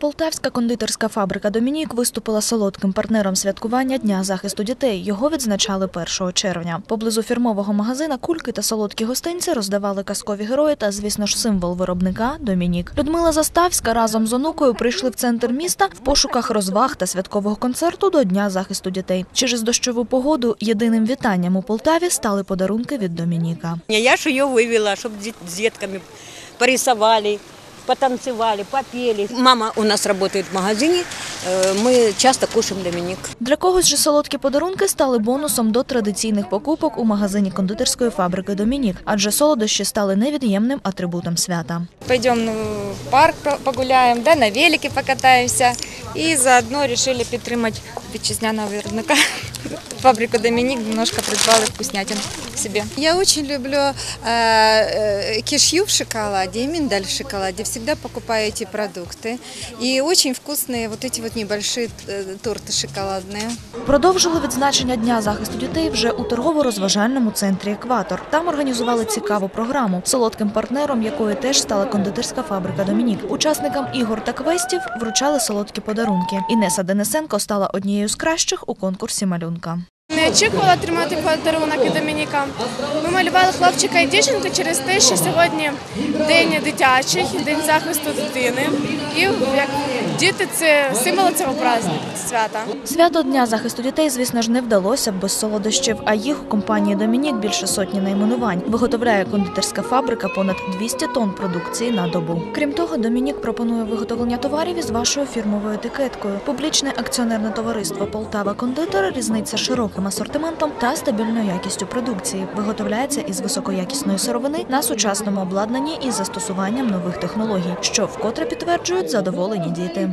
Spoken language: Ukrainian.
Полтавська кондитерська фабрика Домінік виступила солодким партнером святкування Дня захисту дітей. Його відзначали 1 червня. Поблизу фірмового магазина кульки та солодкі гостинці роздавали казкові герої та, звісно ж, символ виробника Домінік. Людмила Заставська разом з онукою прийшли в центр міста в пошуках розваг та святкового концерту до Дня захисту дітей. Через дощову погоду єдиним вітанням у Полтаві стали подарунки від Домініка. Я ж ее вывела, чтобы с детками порисовали, потанцевали, попели. Мама у нас работает в магазине, э, мы часто кушаем Доминик. Для когось же солодкі подарунки стали бонусом до традиційних покупок у магазині кондитерської фабрики Домінік, адже солодощі стали невід'ємним атрибутом свята. Пойдем ну, в парк по- погуляем, да, на велике покатаемся. И заодно решили підтримати вітчизняного виробника Фабрику Доминик немножко придбали вкуснятин себе. Я очень люблю э, э, кишью в шоколаде и миндаль в шоколаде. Всегда покупаю эти продукты. И очень вкусные вот эти вот небольшие э, торты шоколадные. Продовжили відзначення Дня захисту дітей вже у торгово-розважальному центрі Екватор. Там організували цікаву програму, солодким партнером якої теж стала кондитерська фабрика Домінік. Учасникам ігор та квестів вручали солодкі подарунки. Інеса Денисенко стала однією з кращих у конкурсі малюнка. Не очікувала отримати подарунок від Домініка. Ми малювали хлопчика і дівчинку через те, що сьогодні день дитячий, день захисту дитини. І як діти це символ цього праздника, свята. Свято Дня захисту дітей, звісно ж, не вдалося без солодощів, а їх у компанії Домінік більше сотні найменувань. Виготовляє кондитерська фабрика понад 200 тонн продукції на добу. Крім того, Домінік пропонує виготовлення товарів із вашою фірмовою етикеткою. Публічне акціонерне товариство Полтава Кондитер різниця широким асортиментом та стабільною якістю продукції. Виготовляється із високоякісної сировини на сучасному обладнанні із застосуванням нових технологій, що вкотре підтверджують задоволені діти.